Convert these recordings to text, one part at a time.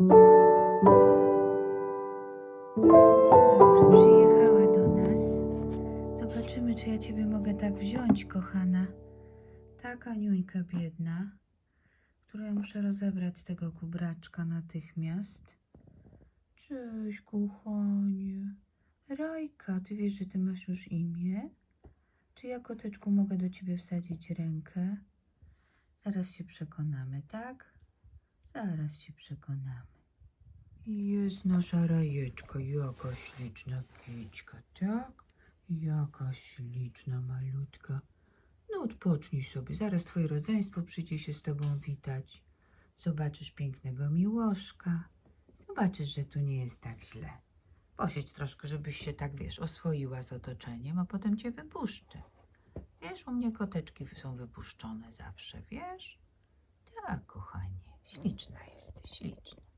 Dzień dobry, przyjechała do nas. Zobaczymy, czy ja ciebie mogę tak wziąć, kochana. Taka niuńka biedna, którą ja muszę rozebrać tego kubraczka natychmiast. Cześć, kochanie. Rajka, ty wiesz, że ty masz już imię? Czy ja, koteczku, mogę do ciebie wsadzić rękę? Zaraz się przekonamy, tak? Zaraz się przekonamy. Jest nasza rajeczka, jaka śliczna kiczka, tak? Jaka śliczna malutka. No odpocznij sobie, zaraz twoje rodzeństwo przyjdzie się z tobą witać. Zobaczysz pięknego miłoszka. Zobaczysz, że tu nie jest tak źle. Posiedź troszkę, żebyś się tak, wiesz, oswoiła z otoczeniem, a potem cię wypuszczę. Wiesz, u mnie koteczki są wypuszczone zawsze, wiesz? Tak, kochanie, śliczna jesteś, śliczna.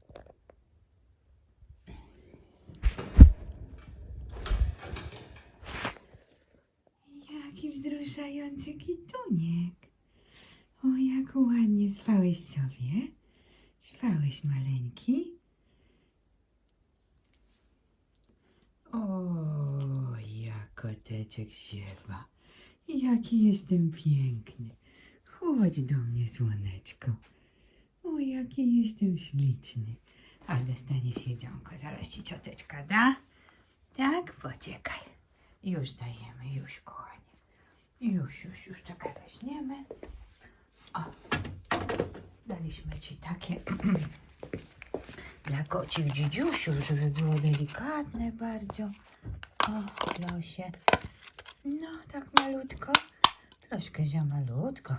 Jaki wzruszający kituniek. O, jak ładnie spałeś sobie. Spałeś maleńki. O, jak koteczek ziewa. Jaki jestem piękny. Chodź do mnie, słoneczko. O, jaki jestem śliczny. A dostaniesz jedzonko, zaraz ci cioteczka da. Tak, poczekaj. Już dajemy, już kochanie. Już, już, już, czekaj, weźmiemy. O, daliśmy ci takie dla kocich dzidziusiów, żeby było delikatne bardzo. O, losie. No, tak malutko. Troszkę za malutko.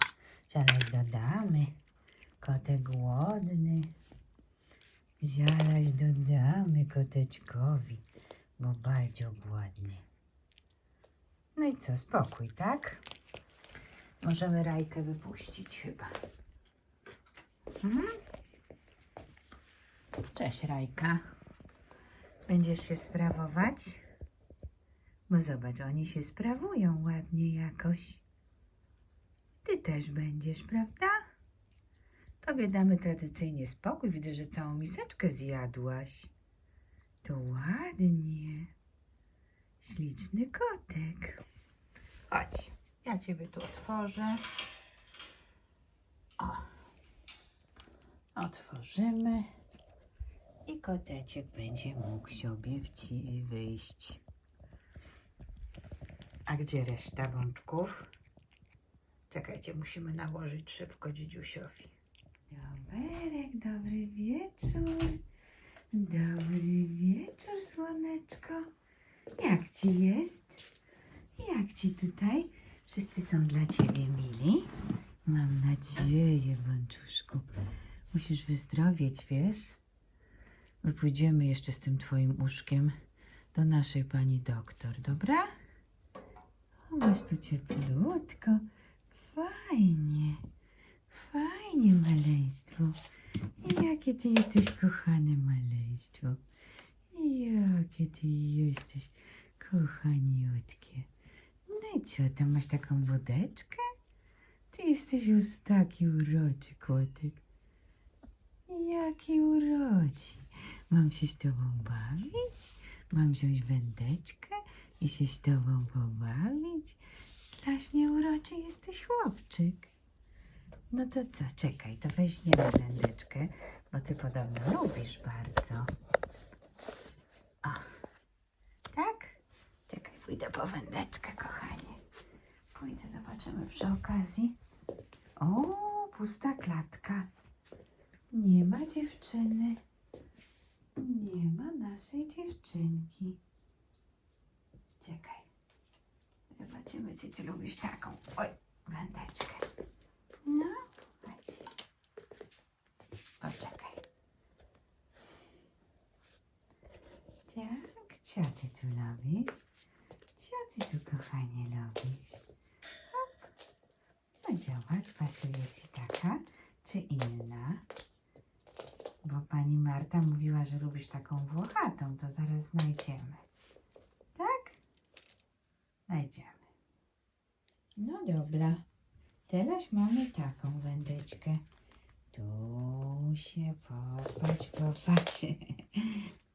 Zaraz dodamy. Kotek głodny. Zaraz dodamy koteczkowi, bo bardzo głodny. No i co, spokój, tak? Możemy Rajkę wypuścić chyba. Mhm. Cześć Rajka. Będziesz się sprawować? Bo zobacz, oni się sprawują ładnie jakoś. Ty też będziesz, prawda? Tobie damy tradycyjnie spokój. Widzę, że całą miseczkę zjadłaś. To ładnie. Śliczny kotek. Chodź, ja ciebie tu otworzę. O. Otworzymy. I koteczek będzie mógł sobie wyjść. A gdzie reszta bączków? Czekajcie, musimy nałożyć szybko dzidziusiowi. Doberek, dobry wieczór. Dobry wieczór, słoneczko. Jak ci jest? Jak ci tutaj? Wszyscy są dla ciebie mili. Mam nadzieję, bączuszku. Musisz wyzdrowieć, wiesz? My pójdziemy jeszcze z tym twoim uszkiem do naszej pani doktor, dobra? O, masz tu cieplutko. Fajnie. Fajnie, maleństwo. Jakie ty jesteś kochane maleństwo. Jakie ty jesteś kochaniutkie. No i co, tam masz taką wódeczkę? Ty jesteś już taki uroczy kotek. Jaki uroczy. Mam się z tobą bawić? Mam wziąć wędeczkę i się z tobą pobawić? Strasznie uroczy jesteś chłopczyk. No to co, czekaj, to weźmiemy wędeczkę, bo ty podobno lubisz bardzo. O, tak? Czekaj, pójdę po wędeczkę, kochanie. Pójdę, zobaczymy przy okazji. O, pusta klatka. Nie ma dziewczyny. Nie ma naszej dziewczynki. Czekaj. Zobaczymy, czy ty lubisz taką. Oj, wędeczkę. No, chodź. Poczekaj. Tak, co ty tu lubisz? Co ty tu, kochanie, lubisz? Hop. No zobacz, pasuje ci taka czy inna? Bo pani Marta mówiła, że lubisz taką włochatą, to zaraz znajdziemy. Tak? Znajdziemy. No dobra. Teraz mamy taką wędeczkę. Tu się popatrz, popatrz.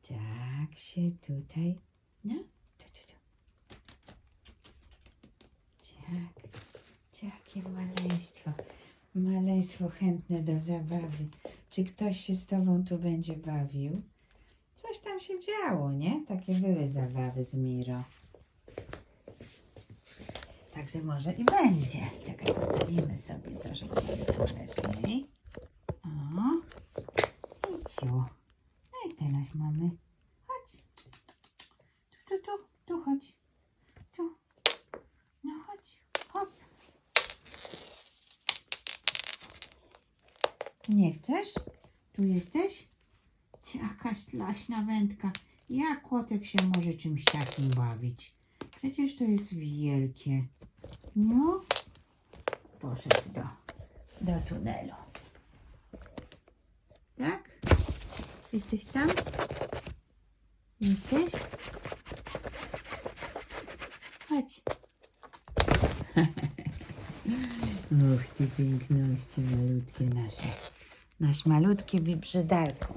Tak się tutaj. No, tu, tu, tu. Tak. Jakie maleństwo. Maleństwo chętne do zabawy. Czy ktoś się z tobą tu będzie bawił? Coś tam się działo, nie? Takie były zabawy z Miro. Także może i będzie. Czekaj, postawimy sobie to, żeby było lepiej. O. I ciu. No i teraz mamy. Chodź. Tu, tu, tu, tu chodź. Tu. No chodź. Hop. Nie chcesz? Tu jesteś? Jaka ślaśna wędka. Jak kotek się może czymś takim bawić? Przecież to jest wielkie. No. Poszedł do, do tunelu. Tak? Jesteś tam? Jesteś? Chodź. Och, ty piękności malutkie nasze. Nasz malutki brzydalku.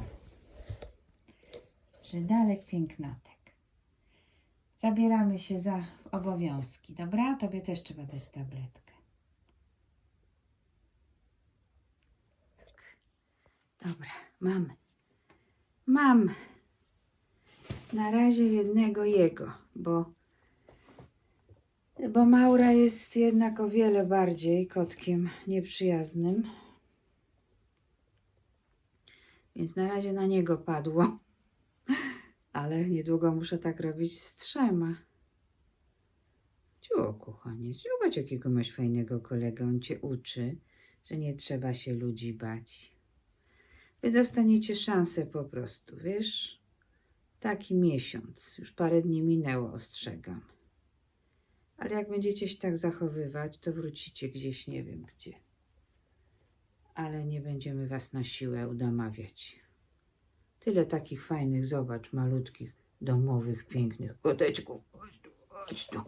Brzydalek pięknotek. Zabieramy się za obowiązki, dobra? Tobie też trzeba dać tabletkę. Tak. Dobra, mamy. Mam. Na razie jednego jego, bo bo Maura jest jednak o wiele bardziej kotkiem nieprzyjaznym. Więc na razie na niego padło. Ale niedługo muszę tak robić z trzema. Ciu, kochanie, zobacz jakiego masz fajnego kolegę. On cię uczy, że nie trzeba się ludzi bać. Wy dostaniecie szansę po prostu, wiesz? Taki miesiąc. Już parę dni minęło, ostrzegam. Ale jak będziecie się tak zachowywać, to wrócicie gdzieś, nie wiem gdzie. Ale nie będziemy was na siłę udamawiać. Tyle takich fajnych, zobacz, malutkich, domowych, pięknych koteczków. Chodź tu, chodź tu.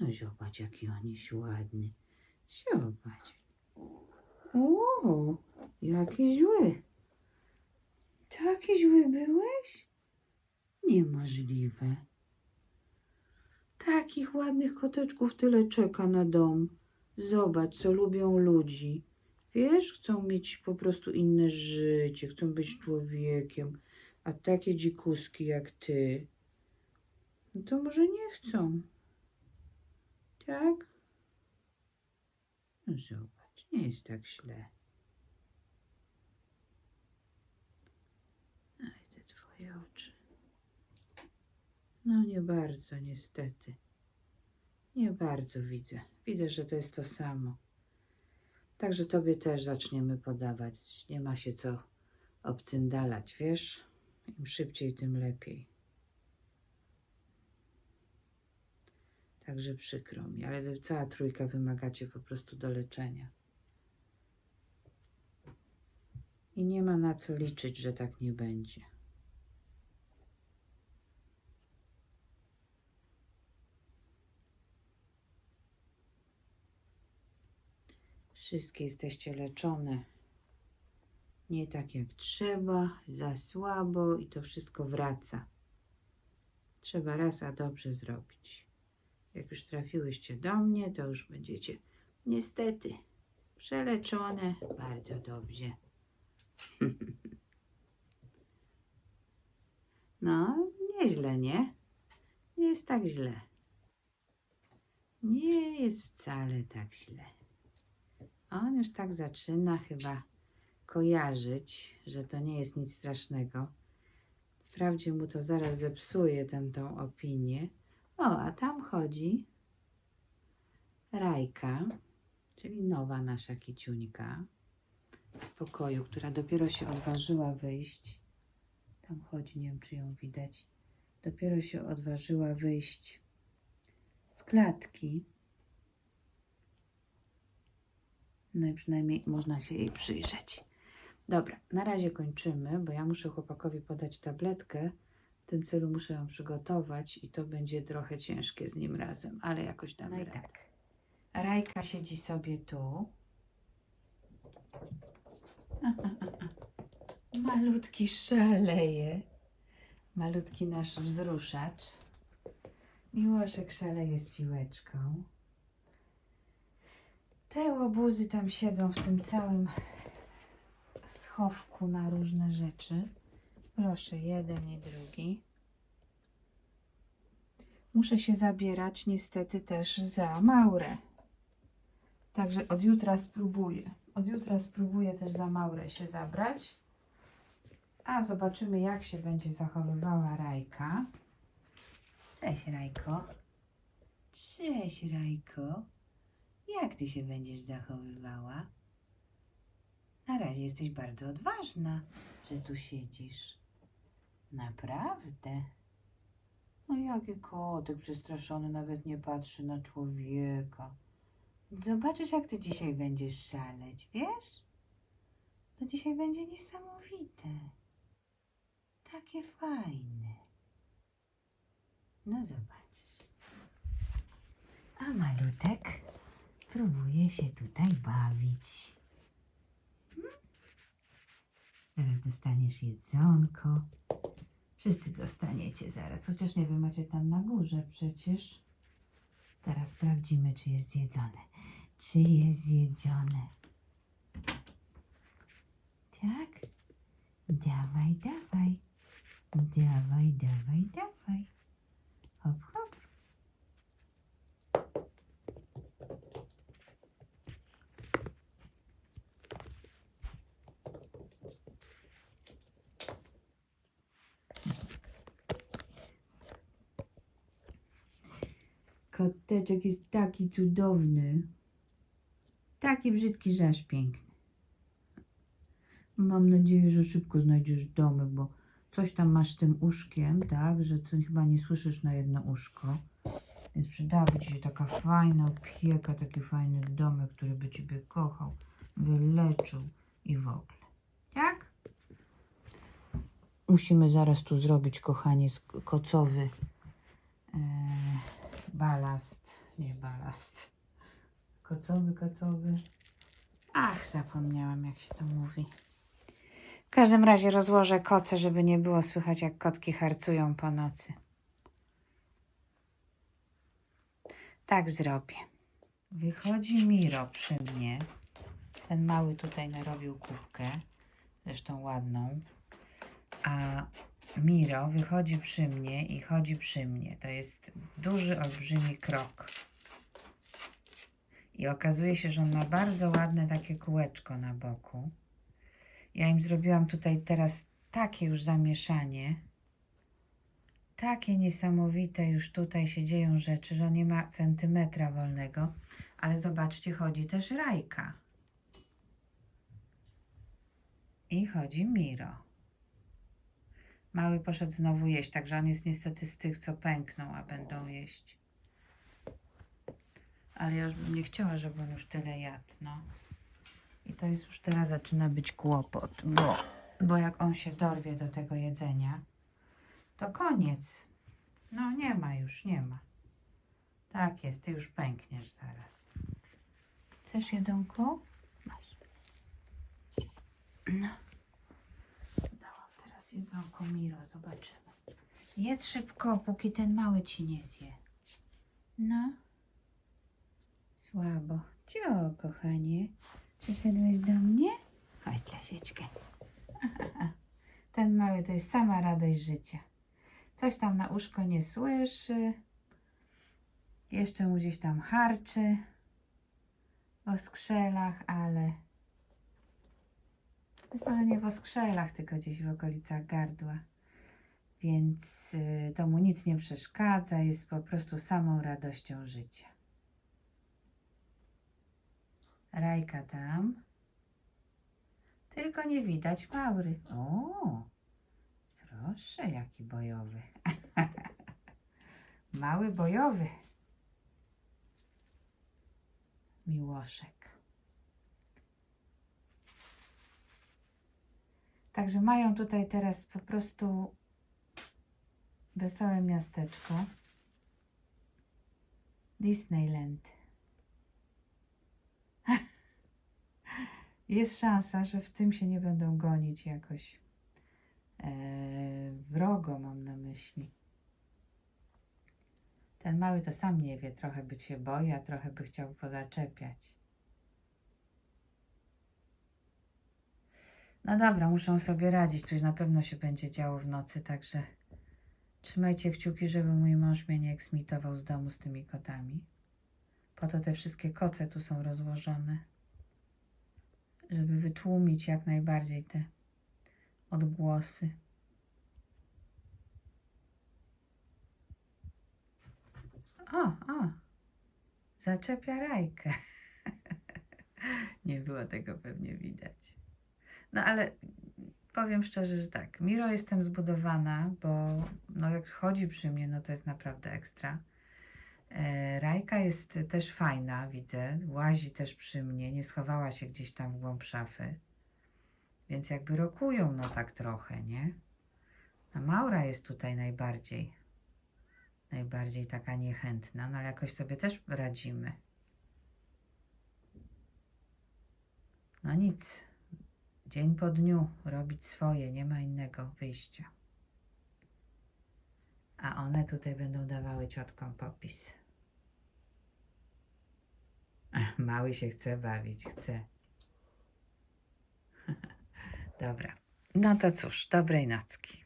No zobacz, jaki on jest ładny. Zobacz. O, jaki zły. Taki zły byłeś? Niemożliwe. Takich ładnych koteczków tyle czeka na dom. Zobacz, co lubią ludzi. Wiesz, chcą mieć po prostu inne życie, chcą być człowiekiem. A takie dzikuski jak ty, no to może nie chcą. Tak? No zobacz, nie jest tak źle. Aj, te twoje oczy. No nie bardzo, niestety. Nie bardzo widzę. Widzę, że to jest to samo. Także tobie też zaczniemy podawać. Nie ma się co obcyndalać, wiesz? Im szybciej, tym lepiej. Także przykro mi, ale wy cała trójka wymagacie po prostu do leczenia. I nie ma na co liczyć, że tak nie będzie. Wszystkie jesteście leczone. Nie tak jak trzeba, za słabo i to wszystko wraca. Trzeba raz a dobrze zrobić. Jak już trafiłyście do mnie, to już będziecie niestety przeleczone bardzo dobrze. No, nieźle, nie? Nie jest tak źle. Nie jest wcale tak źle. On już tak zaczyna chyba kojarzyć, że to nie jest nic strasznego. Wprawdzie mu to zaraz zepsuje tę tą opinię. O, a tam chodzi Rajka, czyli nowa nasza kiciuńka w pokoju, która dopiero się odważyła wyjść. Tam chodzi, nie wiem czy ją widać. Dopiero się odważyła wyjść z klatki. No i przynajmniej można się jej przyjrzeć. Dobra, na razie kończymy, bo ja muszę chłopakowi podać tabletkę. W tym celu muszę ją przygotować i to będzie trochę ciężkie z nim razem, ale jakoś damy No i radę. tak. Rajka siedzi sobie tu. Malutki szaleje. Malutki nasz wzruszacz. Miłoszek szaleje z piłeczką. Te łobuzy tam siedzą w tym całym schowku na różne rzeczy. Proszę, jeden i drugi. Muszę się zabierać niestety też za Maurę. Także od jutra spróbuję. Od jutra spróbuję też za Maurę się zabrać. A zobaczymy, jak się będzie zachowywała Rajka. Cześć, Rajko. Cześć, Rajko. Jak ty się będziesz zachowywała? Na razie jesteś bardzo odważna, że tu siedzisz. Naprawdę. No jaki kotek przestraszony nawet nie patrzy na człowieka. Zobaczysz, jak ty dzisiaj będziesz szaleć, wiesz? To dzisiaj będzie niesamowite. Takie fajne. No zobaczysz. A malutek próbuje się tutaj bawić. Hmm? Zaraz dostaniesz jedzonko. Wszyscy dostaniecie zaraz, chociaż nie wiem, macie tam na górze przecież. Teraz sprawdzimy, czy jest zjedzone. Czy jest zjedzone? Tak? Dawaj, dawaj. Dawaj, dawaj, dawaj. Hop, hop. Koteczek jest taki cudowny. Taki brzydki, że aż piękny. Mam nadzieję, że szybko znajdziesz domek, bo coś tam masz tym uszkiem, tak? Że ty chyba nie słyszysz na jedno uszko. Więc przydałaby ci się taka fajna opieka, taki fajny domek, który by ciebie kochał, wyleczył i w ogóle. Tak? Musimy zaraz tu zrobić, kochanie, kocowy e, balast. Nie balast. Kocowy, kocowy. Ach, zapomniałam, jak się to mówi. W każdym razie rozłożę koce, żeby nie było słychać, jak kotki harcują po nocy. Tak zrobię. Wychodzi Miro przy mnie. Ten mały tutaj narobił kubkę, zresztą ładną. A Miro wychodzi przy mnie i chodzi przy mnie. To jest duży, olbrzymi krok. I okazuje się, że on ma bardzo ładne takie kółeczko na boku. Ja im zrobiłam tutaj teraz takie już zamieszanie. Takie niesamowite już tutaj się dzieją rzeczy, że on nie ma centymetra wolnego. Ale zobaczcie, chodzi też Rajka. I chodzi Miro. Mały poszedł znowu jeść, także on jest niestety z tych, co pękną, a będą jeść. Ale ja już bym nie chciała, żeby on już tyle jadł, no. I to jest już teraz zaczyna być kłopot, bo, bo jak on się dorwie do tego jedzenia, to koniec. No nie ma już, nie ma. Tak jest, ty już pękniesz zaraz. Chcesz jedzonko? Masz. No. Dałam teraz jedzonko Miro, zobaczymy. Jedz szybko, póki ten mały ci nie zje. No. Słabo. Cio, kochanie. Przyszedłeś do mnie? Chodź, Lasieczkę. Ten mały to jest sama radość życia. Coś tam na uszko nie słyszy. Jeszcze mu gdzieś tam harczy w skrzelach, ale może nie w skrzelach, tylko gdzieś w okolicach gardła. Więc y, to mu nic nie przeszkadza, jest po prostu samą radością życia. Rajka tam. Tylko nie widać Maury. O, proszę, jaki bojowy. Mały bojowy. Miłoszek. Także mają tutaj teraz po prostu wesołe miasteczko. Disneyland. Jest szansa, że w tym się nie będą gonić jakoś e, wrogo, mam na myśli. Ten mały to sam nie wie, trochę by się boi, a trochę by chciał pozaczepiać. No dobra, muszą sobie radzić, coś na pewno się będzie działo w nocy, także trzymajcie kciuki, żeby mój mąż mnie nie eksmitował z domu z tymi kotami. Po to te wszystkie koce tu są rozłożone, żeby wytłumić jak najbardziej te odgłosy. O, o, zaczepia rajkę. Nie było tego pewnie widać. No ale powiem szczerze, że tak. Miro jestem zbudowana, bo no jak chodzi przy mnie, no to jest naprawdę ekstra. E, Rajka jest też fajna, widzę. Łazi też przy mnie, nie schowała się gdzieś tam w głąb szafy. Więc jakby rokują, no tak trochę, nie? A Maura jest tutaj najbardziej, najbardziej taka niechętna, no ale jakoś sobie też radzimy. No nic, dzień po dniu robić swoje, nie ma innego wyjścia. A one tutaj będą dawały ciotkom popis. Mały się chce bawić, chce. Dobra. No to cóż, dobrej nocki.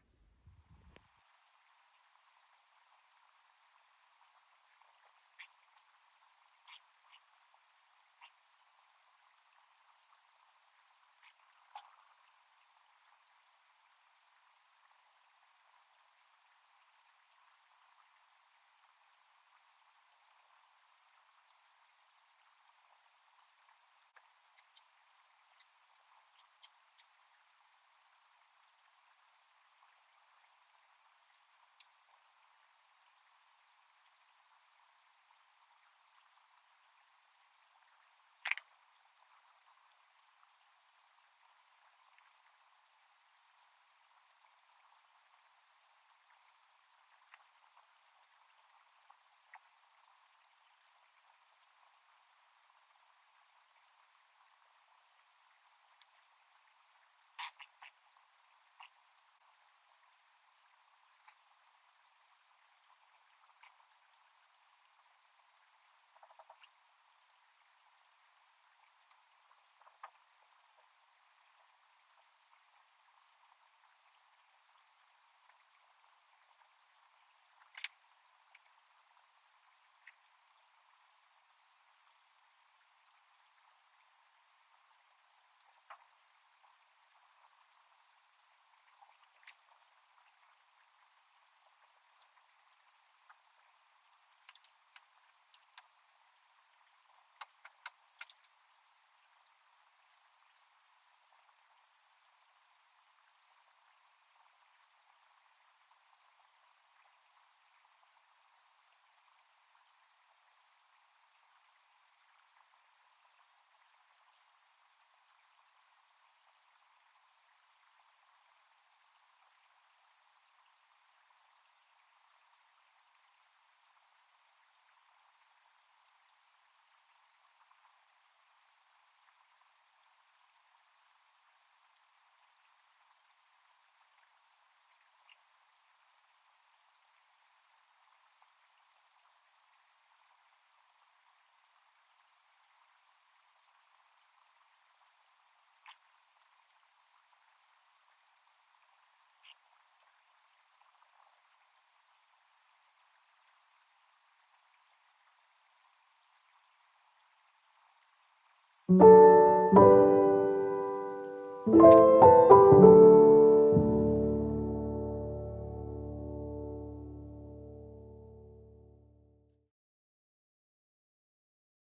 thank you